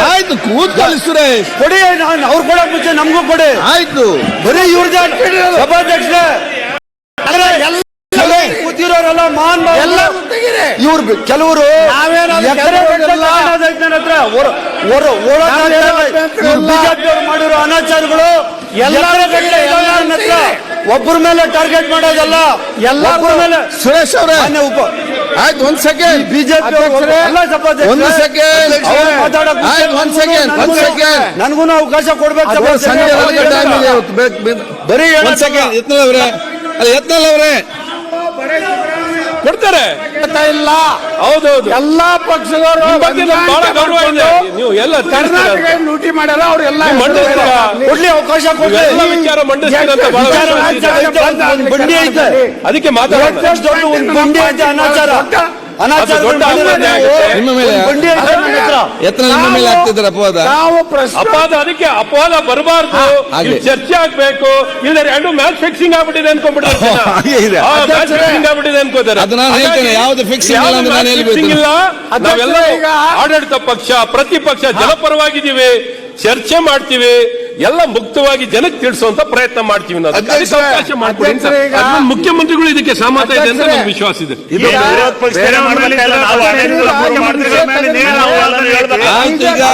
ಆಯ್ತು ಕೂತ್ಕೊಳ್ಳಿ ಸುರೇಶ್ ಕೊಡಿ ನಾನು ಅವ್ರು ಕೊಡಕ್ ಮುಂಚೆ ನಮಗೂ ಕೊಡಿ. ಆಯ್ತು. ಬರೀ ಇವ್ರದೇ ಸಭಾಧ್ಯಕ್ಷರೇ. ಆದ್ರೆ ಎಲ್ಲ ಕೂತಿರೋರೆಲ್ಲ ಮಾನ್ ಎಲ್ಲ ಇವ್ರು ಕೆಲವರು ಮಾಡಿರೋ ಅನಾಚಾರಗಳು ಎಲ್ಲ ಎಕರೆ ಗಟ್ಟಲೆ ಇದಾವೆ ನನ್ನ ಹತ್ರ. ಒಬ್ಬರ ಮೇಲೆ ಟಾರ್ಗೆಟ್ ಮಾಡೋದಲ್ಲ. ಎಲ್ಲರ ಮೇಲೆ ಸುರೇಶ್ ಅವರೇ. ಆಯ್ತು ಒಂದ್ ಸೆಕೆಂಡ್ ಬಿಜೆಪಿ. ಒಂದು ಮುಂಚೆ ಆಯ್ತು, ಒಂದ್ ಸೆಕೆಂಡ್ ಒಂದ್ ಸೆಕೆಂಡ್ ನನ್ಗು ಅವಕಾಶ ಕೊಡ್ಬೇಕು ಸಂಜೆ ಬರೀ ಒಂದ್. ಸೆಕೆಂಡ್ ಯತ್ನ ಅವರೇ. ಯತ್ನಾಳ್ ಅವರೇ. ಕೊಡ್ತಾರೆ. ಇಲ್ಲ. ಹೌದೌದು. ಎಲ್ಲಾ ಪಕ್ಷದವರು ಬಹಳ ಗೌರವ ಇದೆ. ನೀವು ಎಲ್ಲ ಕರ್ನಾಟಕ ಲೂಟಿ ಮಾಡಲ್ಲ ಅವ್ರೆಲ್ಲ ಎಲ್ಲ ಮಂಡಿಸ್ತೀರಾ? ಕೊಡ್ಲಿ ಅವಕಾಶ ಕೊಡ್ಲಿ. ಎಲ್ಲ ವಿಚಾರ ಮಂಡಿಸ್ತೀರ ಅಂತ ಬಹಳ ಬಂಡಿ ಐತೆ. ಅದಕ್ಕೆ ದೊಡ್ಡ ಒಂದು ಬಂಡಿ ಐತೆ ಅನಾಚಾರ. ಅನಾಚಾರ ದೊಡ್ಡ ನಿಮ್ಮ ಮೇಲೆ ಬಂಡಿ ಐತೆ ನನ್ನ ಹತ್ರ. ಯತ್ನ ನಿಮ್ಮ ಮೇಲೆ ಆಗ್ತಿದ್ದಾರೆ ಅಪವಾದ ನಾವು ಪ್ರಶ್ನೆ ಅಪವಾದ ಅದಕ್ಕೆ ಅಪವಾದ ಬರಬಾರ್ದು ಹಾಗೆ. ಚರ್ಚೆ ಆಗ್ಬೇಕು ಇಲ್ಲ ಎರಡು ಮ್ಯಾಚ್ ಫಿಕ್ಸಿಂಗ್ ಆಗ್ಬಿಟ್ಟಿದೆ ಅನ್ಕೊಂಡ್ಬಿಟ್ಟಿದೆ. ಹಾಗೆ ಇದೆ. ಅಧ್ಯಕ್ಷರೇ, ಆಗ್ಬಿಟ್ಟಿದೆ ಅನ್ಕೋತಾರೆ ಅದು ನಾನು ಹೇಳ್ತೇನೆ, ಯಾವ್ದು fixing ಇಲ್ಲ ಅಂತ ನಾನು ಯಾವ್ದು match ಹೇಳ್ಬೇಕು. fixing ಇಲ್ಲ ನಾವೆಲ್ಲ ಅಧ್ಯಕ್ಷರೇ, ಈಗ- ಆಡಳಿತ ಪಕ್ಷ ಪ್ರತಿಪಕ್ಷ ಜನಪರವಾಗಿದ್ದೀವಿ ಚರ್ಚೆ ಮಾಡ್ತೀವಿ ಎಲ್ಲ ಮುಕ್ತವಾಗಿ ಜನಕ್ಕೆ ತಿಳಿಸುವಂತ ಪ್ರಯತ್ನ ಮಾಡ್ತೀವಿ ನಾವು. ಅದಕ್ಕೆ ಅಧ್ಯಕ್ಷರೇ, ಅವಕಾಶ ಮಾಡ್ಕೊಡಿ ಅಂತ. ಅಧ್ಯಕ್ಷರೇ, ಈಗ- ಅದನ್ನ ಮುಖ್ಯಮಂತ್ರಿಗಳು ಇದಕ್ಕೆ ಸಹಮತ ಇದೆ ಅಂತ ನಮ್ಗೆ ವಿಶ್ವಾಸ ಇದೆ. ಮಾಡ್ಲಿಕ್ಕೆಲ್ಲ ನಾವು ಮೇಲೆ ನೇರ ನಾವು ಅದನ್ನ ಹೇಳ್ಬೇಕು. ಆಯ್ತು ಈಗ.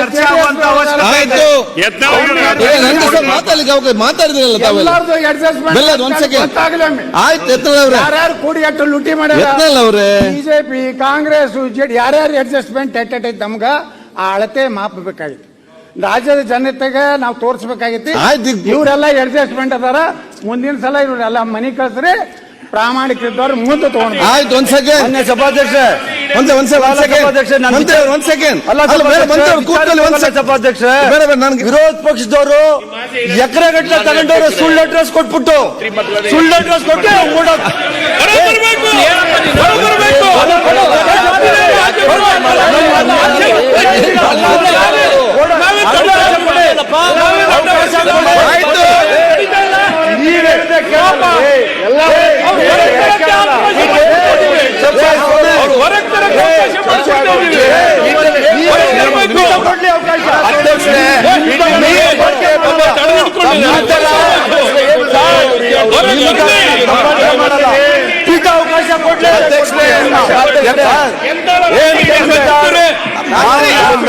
ಚರ್ಚೆ ಆಗುವಂತ ಅವಶ್ಯಕತೆ ಆಯ್ತು. ಯತ್ನಾಳ್ ಈಗ ನನ್ನ ಸ್ವಲ್ಪ ಮಾತಾಡ್ಲಿಕ್ಕೆ ಅವಕಾಶ ಮಾತಾಡಿದ್ರಲ್ಲ ತಾವೆಲ್ಲ? ಎಲ್ಲಾರ್ದು adjustment ಬೆಲ್ಲದ್ ಒಂದ್ second. ಗೊತ್ತಾಗ್ಲಿ ಒಮ್ಮೆ. ಆಯ್ತು ಯತ್ನಾಳ್ ಅವರೇ. ಯಾರ್ಯಾರು ಕೂಡಿ ಅಟ್ಟು ಲೂಟಿ ಮಾಡ್ಯಾರ? ಯತ್ನಾಳ್ ಅವರೇ. ಬಿಜೆಪಿ ಕಾಂಗ್ರೆಸ್ ಜೆಡಿ ಯಾರ್ಯಾರು ಅಡ್ಜಸ್ಟ್ಮೆಂಟ್ ಎಟ್ಟೈತಿ ನಮ್ಗ ಆ ಅಳತೆ ಮಾಪಬೇಕಾಗಿತ್ತು. ರಾಜ್ಯದ ಜನತೆಗೆ ನಾವು ತೋರಿಸ್ಬೇಕಾಗಿತ್ತು. ಆಯ್ತು ಇವರೆಲ್ಲ ಅಡ್ಜಸ್ಟ್ಮೆಂಟ್ ಅದಾರ. ಮುಂದಿನ ಸಲ ಇವರೆಲ್ಲ ಮನಿ ಪ್ರಾಮಾಣಿಕ ಇದ್ದವ್ರು ಮುಂದೆ ತಗೊಂಡ್ ಆಯ್ತು ಒಂದ್ ಸೆಕೆಂಡ್ ಮಾನ್ಯ ಸಭಾಧ್ಯಕ್ಷ ಒಂದ್ ಒಂದ್ ಸೆಕೆಂಡ್ ಒಂದ್ ಸಭಾಧ್ಯಕ್ಷ, ಸೆಕೆಂಡ್ ನಾನು ಮಂತ್ರಿ ಅವ್ರು ಒಂದ್ ಸೆಕೆಂಡ್ ಅಲ್ಲ ಅಲ್ಲ ಬೇರೆ ಮಂತ್ರಿ ಅವ್ರು ಕೂತ್ಕೊಳ್ಳಿ ಒಂದ್ ಸೆಕೆಂಡ್ ಸಭಾಧ್ಯಕ್ಷ. ಬೇರೆ ಬೇರೆ ನನ್ಗೆ ವಿರೋಧ ಪಕ್ಷದವರು ಎಕರೆ ಗಟ್ಟಲೆ ತಗೊಂಡವರು ಸುಳ್ಳು ಅಡ್ರೆಸ್ ಕೊಟ್ಬಿಟ್ಟು. ಸುಳ್ಳು ಅಡ್ರೆಸ್ ಕೊಟ್ಟು ಓಡೋದು ಹೊರಬರ್ಬೇಕು. ಹೊರಬರ್ಬೇಕು. ನಾವೇ ಅವಕಾಶ ಕೊಡಿ. ಅವಕಾಶ ಕೊಡಿ. ಆಯ್ತು ನೀವ್ ಹೇಳಿದ್ರೆ ಕೇಳಲ್ಲ. ಎಲ್ಲ ಅವ್ರು ಹೊರಗೆ ಬರಕ್ಕೆ ಅವಕಾಶ ಮಾಡ್ಕೊಟ್ಟಿದ್ದೀವಿ. ಅವ್ರು ಹೊರಗೆ ಬರಕ್ಕೆ ಅವಕಾಶ ಮಾಡ್ಕೊಟ್ಟಿದ್ದೀವಿ. ಹೊರಗೆ ಬರ್ಬೇಕು. ಕೊಡ್ಲಿ ಅವಕಾಶ ಅಧ್ಯಕ್ಷರೇ ನೀವು ಒಬ್ಬ ತಡೆದಿಟ್ಕೊಂಡಿದ್ದಾರೆ. ಹೊರಗೆ ಬರ್ಲಿ. ಸಂಪಾದನೆ ಮಾಡಲ್ಲ. ಪೀಠ ಅವಕಾಶ ಕೊಡ್ಲಿ ಅಧ್ಯಕ್ಷರೇ, ಏನ್ ಮೆಚ್ಚುತ್ತೀರಿ? ನಾವು ಮೆಚ್ಚುತ್ತೀವಿ. ನಿಮ್ಮನ್ನ ಮೆಚ್ಚುತ್ತೀವಿ. ಒಂದ್ ನಿಮಿಷ ಇರು ಬಹಳ ಸಂತೋಷ. ಒಂದ್ ನಿಮಿಷ ಕೇಳಿಸ್ಕೊ. ಸಚಿವರೇ ಮಾನ್ಯ ಎತ್ತಾಳ್ ಸಾಹೇಬ್ ಬಹಳ ಏನೈತೆ ಮಂತ್ರಿ ಇಲ್ಲ, ಇಲ್ಲ, ಇಲ್ಲ. ಅವ್ರಿಗೆ ನೀವು ಕೊಡ. ಅಲ್ಲ, ನೀವು ಹೇಳಿದ್ಮೇಲೆ ಕೊಡ್ತೀನಿ ಸಭಾಧ್ಯಕ್ಷ. ಆಯ್ತು, ನಾ ಮಾತಾಡ್ತೀನಿ ನಿಮ್ಮ